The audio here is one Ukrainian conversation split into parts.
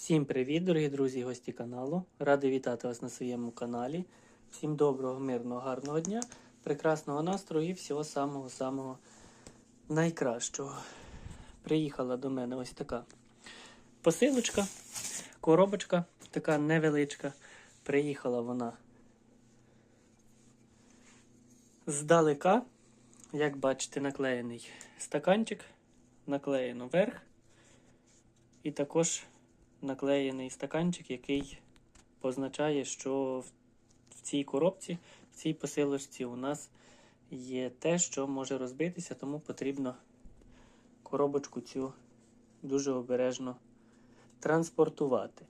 Всім привіт, дорогі друзі і гості каналу. Радий вітати вас на своєму каналі. Всім доброго, мирного, гарного дня, прекрасного настрою і всього самого-самого найкращого. Приїхала до мене ось така посилочка, коробочка, така невеличка. Приїхала вона здалека. Як бачите, наклеєний стаканчик, наклеєно вверх. І також наклеєний стаканчик, який позначає, що в- цій коробці, в цій посилочці у нас є те, що може розбитися, тому потрібно коробочку цю дуже обережно транспортувати.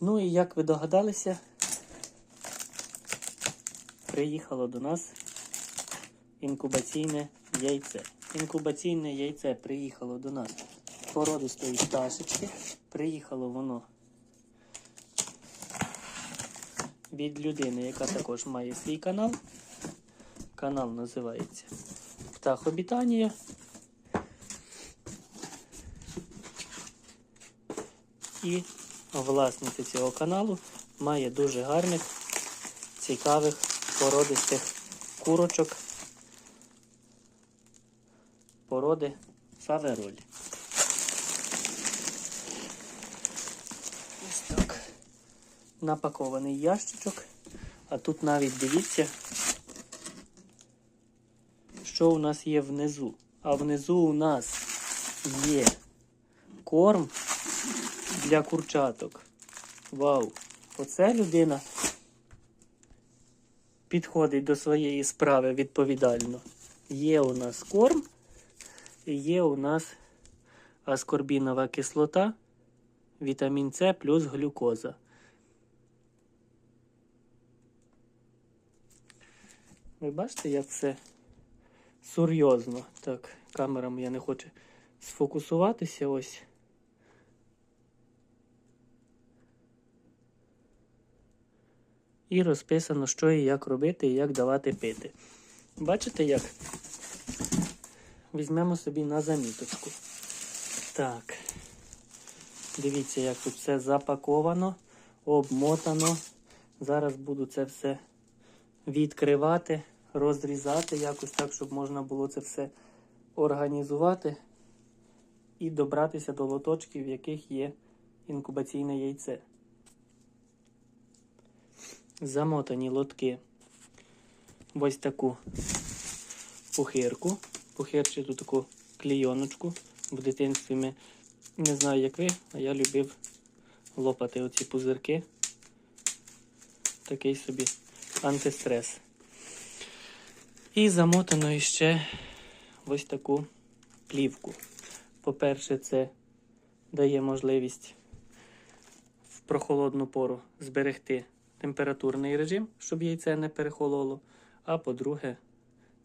Ну і як ви догадалися, приїхало до нас інкубаційне яйце. Інкубаційне яйце приїхало до нас породистої пташечки. Приїхало воно від людини, яка також має свій канал. Канал називається Птахобітанія. І власниця цього каналу має дуже гарних, цікавих, породистих курочок породи фавероль. Ось так. Напакований ящичок. А тут навіть дивіться, що у нас є внизу. А внизу у нас є корм для курчаток. Вау! Оце людина підходить до своєї справи відповідально. Є у нас корм і є у нас аскорбінова кислота вітамін С плюс глюкоза. Ви бачите, як все серйозно. Так, камера моя не хоче сфокусуватися ось. І розписано, що і як робити, і як давати пити. Бачите, як? Візьмемо собі на заміточку. Так. Дивіться, як тут все запаковано, обмотано. Зараз буду це все відкривати, розрізати якось так, щоб можна було це все організувати і добратися до лоточків, в яких є інкубаційне яйце. Замотані лотки в ось таку пухирку, пухирчату таку клійоночку. В дитинстві ми не знаю, як ви, а я любив лопати оці пузирки. Такий собі антистрес. І замотано іще ось таку плівку. По-перше, це дає можливість в прохолодну пору зберегти температурний режим, щоб яйце не перехололо. А по-друге,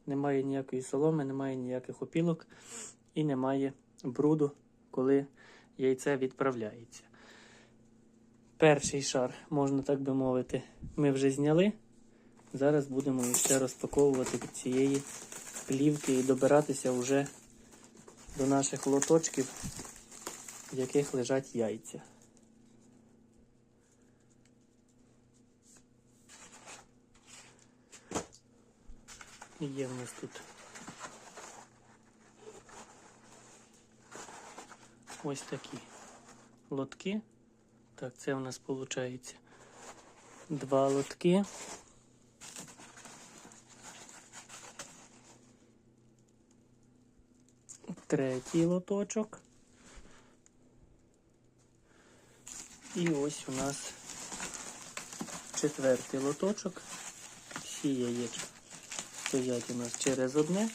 немає ніякої соломи, немає ніяких опілок і немає бруду, коли яйце відправляється. Перший шар, можна так би мовити, ми вже зняли. Зараз будемо ще розпаковувати від цієї плівки і добиратися вже до наших лоточків, в яких лежать яйця. Є в нас тут ось такі лотки. Так, це у нас виходить два лотки. Третій лоточок. І ось у нас четвертий лоточок. Всі яєчка стоять у нас через одне,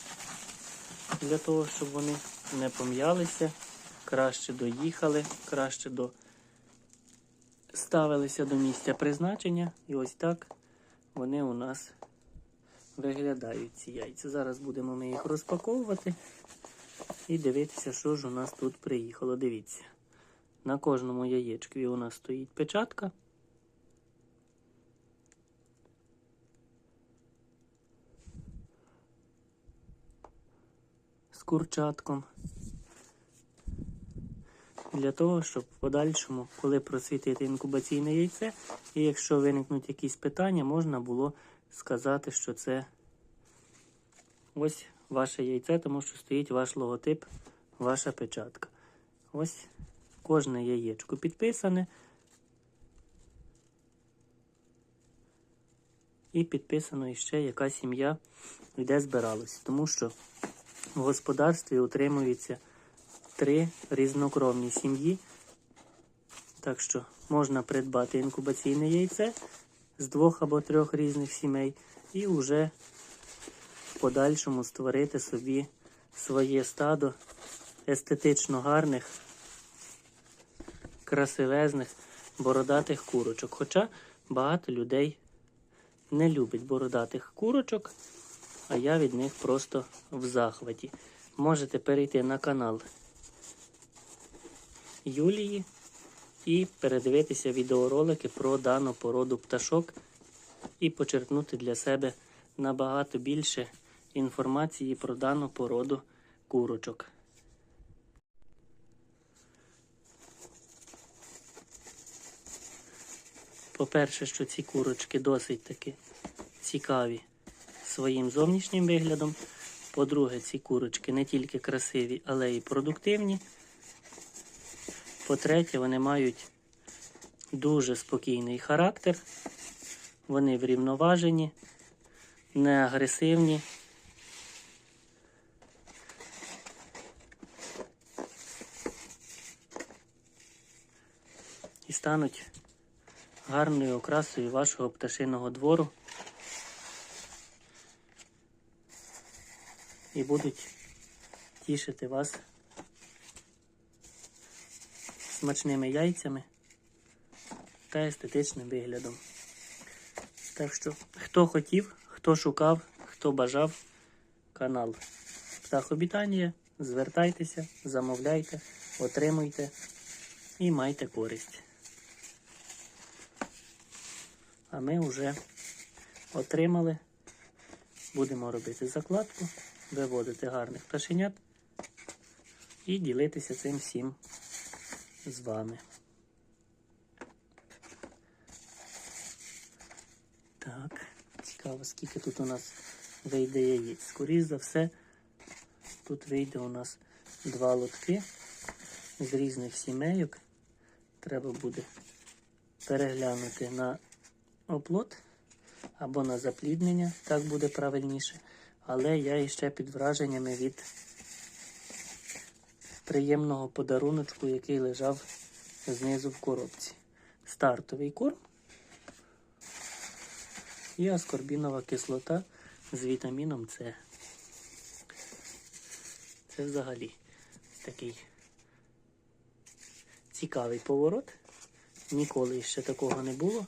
для того, щоб вони не пом'ялися, краще доїхали, краще до... ставилися до місця призначення. І ось так вони у нас виглядають ці яйця. Зараз будемо ми їх розпаковувати і дивитися, що ж у нас тут приїхало. Дивіться. На кожному яєчкові у нас стоїть печатка. з курчатком. для того, щоб в подальшому, коли просвітити інкубаційне яйце, і якщо виникнуть якісь питання, можна було сказати, що це ось ваше яйце, тому що стоїть ваш логотип, ваша печатка. Ось кожне яєчко підписане. І підписано іще, яка сім'я де збиралась. Тому що в господарстві утримується три різнокровні сім'ї. Так що можна придбати інкубаційне яйце з двох або трьох різних сімей і вже подальшому створити собі своє стадо естетично гарних, красивезних, бородатих курочок. Хоча багато людей не любить бородатих курочок, а я від них просто в захваті. Можете перейти на канал Юлії і передивитися відеоролики про дану породу пташок і почерпнути для себе набагато більше інформації про дану породу курочок. По-перше, що ці курочки досить таки цікаві своїм зовнішнім виглядом. По-друге, ці курочки не тільки красиві, але й продуктивні. По-третє, вони мають дуже спокійний характер. Вони врівноважені, не агресивні. І стануть гарною окрасою вашого пташиного двору. І будуть тішити вас смачними яйцями та естетичним виглядом. Так що, хто хотів, хто шукав, хто бажав канал Птахобітання, звертайтеся, замовляйте, отримуйте і майте користь. А ми вже отримали, будемо робити закладку, виводити гарних пташенят і ділитися цим всім з вами. Так, цікаво, скільки тут у нас вийде яєць. Скоріше за все, тут вийде у нас два лотки з різних сімейок. Треба буде переглянути на оплот або на запліднення, так буде правильніше. Але я іще під враженнями від приємного подаруночку, який лежав знизу в коробці. Стартовий корм і аскорбінова кислота з вітаміном С. Це взагалі такий цікавий поворот. Ніколи ще такого не було.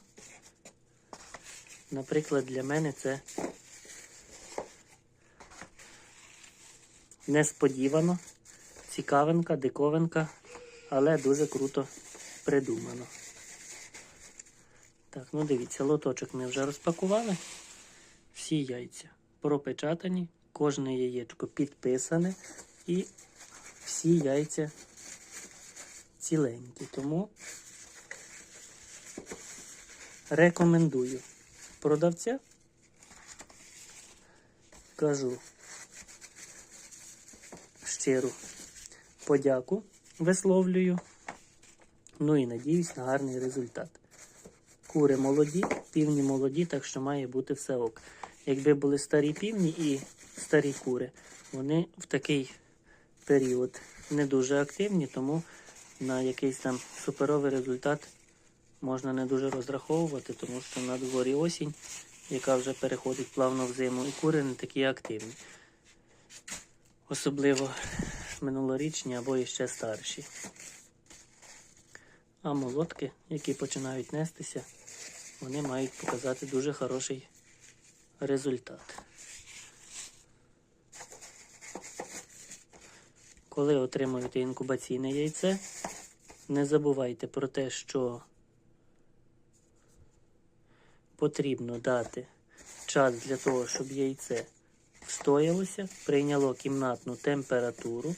Наприклад, для мене це несподівано, цікавинка, диковинка, але дуже круто придумано. Так, ну дивіться, лоточок ми вже розпакували. Всі яйця пропечатані, кожне яєчко підписане і всі яйця ціленькі. Тому рекомендую продавця. Кажу щиру подяку висловлюю. Ну і надіюсь на гарний результат. Кури молоді, півні молоді, так що має бути все ок. Якби були старі півні і старі кури, вони в такий період не дуже активні, тому на якийсь там суперовий результат можна не дуже розраховувати, тому що на дворі осінь, яка вже переходить плавно в зиму, і кури не такі активні. Особливо минулорічні або іще старші. А молотки, які починають нестися, вони мають показати дуже хороший результат. Коли отримуєте інкубаційне яйце, не забувайте про те, що потрібно дати час для того, щоб яйце встоялося, прийняло кімнатну температуру.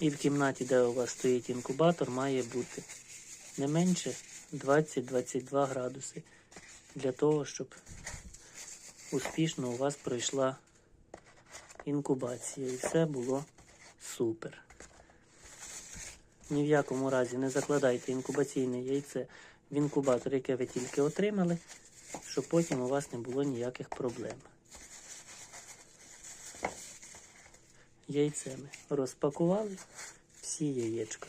І в кімнаті, де у вас стоїть інкубатор, має бути не менше 20-22 градуси для того, щоб успішно у вас пройшла інкубація і все було супер. Ні в якому разі не закладайте інкубаційне яйце в інкубатор, яке ви тільки отримали, щоб потім у вас не було ніяких проблем. Яйце ми розпакували всі яєчка.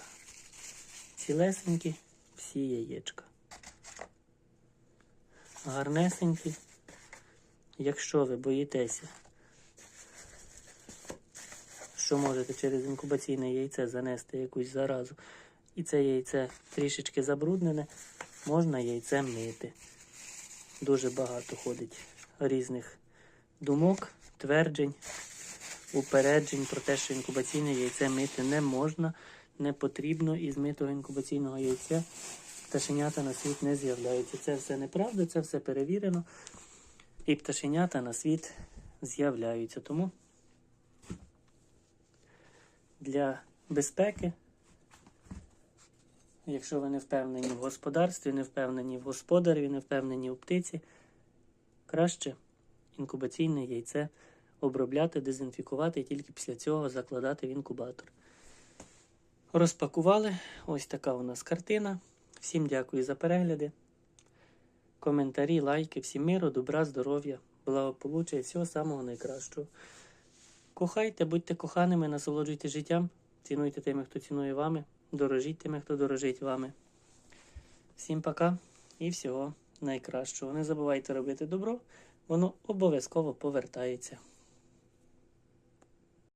Цілесенькі всі яєчка. Гарнесенькі. Якщо ви боїтеся, що можете через інкубаційне яйце занести якусь заразу, і це яйце трішечки забруднене, можна яйце мити. Дуже багато ходить різних думок, тверджень, упереджень про те, що інкубаційне яйце мити не можна, не потрібно, і з митого інкубаційного яйця пташенята на світ не з'являються. Це все неправда, це все перевірено. І пташенята на світ з'являються. Тому для безпеки, якщо ви не впевнені в господарстві, не впевнені в господареві, не впевнені у птиці, краще інкубаційне яйце обробляти, дезінфікувати і тільки після цього закладати в інкубатор. Розпакували. Ось така у нас картина. Всім дякую за перегляди. Коментарі, лайки, всім миру, добра, здоров'я, благополуччя і всього самого найкращого. Кохайте, будьте коханими, насолоджуйте життям, цінуйте тими, хто цінує вами, дорожіть тими, хто дорожить вами. Всім пока і всього найкращого. Не забувайте робити добро, воно обов'язково повертається.